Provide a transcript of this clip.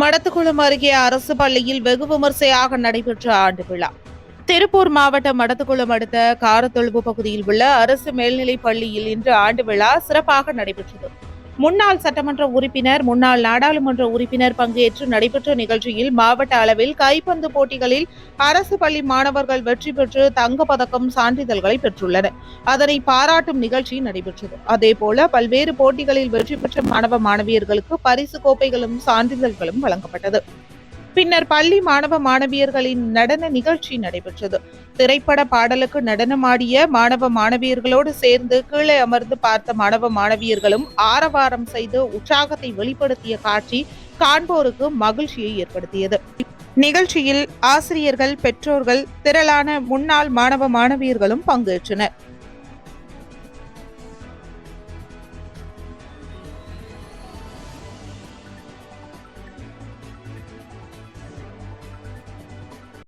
மடத்துக்குளம் அருகே அரசு பள்ளியில் வெகு விமர்சையாக நடைபெற்ற ஆண்டு விழா. திருப்பூர் மாவட்டம் மடத்துக்குளம் அடுத்த காரத்தொழுவு பகுதியில் உள்ள அரசு மேல்நிலைப் பள்ளியில் இன்று ஆண்டு விழா சிறப்பாக நடைபெற்றது. முன்னாள் சட்டமன்ற உறுப்பினர் முன்னாள் நாடாளுமன்ற உறுப்பினர் பங்கேற்று நடைபெற்ற நிகழ்ச்சியில் மாவட்ட அளவில் கைப்பந்து போட்டிகளில் அரசு பள்ளி மாணவர்கள் வெற்றி பெற்று தங்க பதக்கம் சான்றிதழ்களை பெற்றுள்ளனர். அதனை பாராட்டும் நிகழ்ச்சி நடைபெற்றது. அதேபோல பல்வேறு போட்டிகளில் வெற்றி பெற்ற மாணவ மாணவியர்களுக்கு பரிசு கோப்பைகளும் சான்றிதழ்களும் வழங்கப்பட்டது. பின்னர் பள்ளி மாணவ மாணவியர்களின் நடன நிகழ்ச்சி நடைபெற்றது. திரைப்பட பாடலுக்கு நடனமாடிய மாணவ மாணவியர்களோடு சேர்ந்து கீழே அமர்ந்து பார்த்த மாணவ மாணவியர்களும் ஆரவாரம் செய்து உற்சாகத்தை வெளிப்படுத்திய காட்சி காண்போருக்கு மகிழ்ச்சியை ஏற்படுத்தியது. நிகழ்ச்சியில் ஆசிரியர்கள் பெற்றோர்கள் திரளான முன்னாள் மாணவ மாணவியர்களும் பங்கேற்றனர்.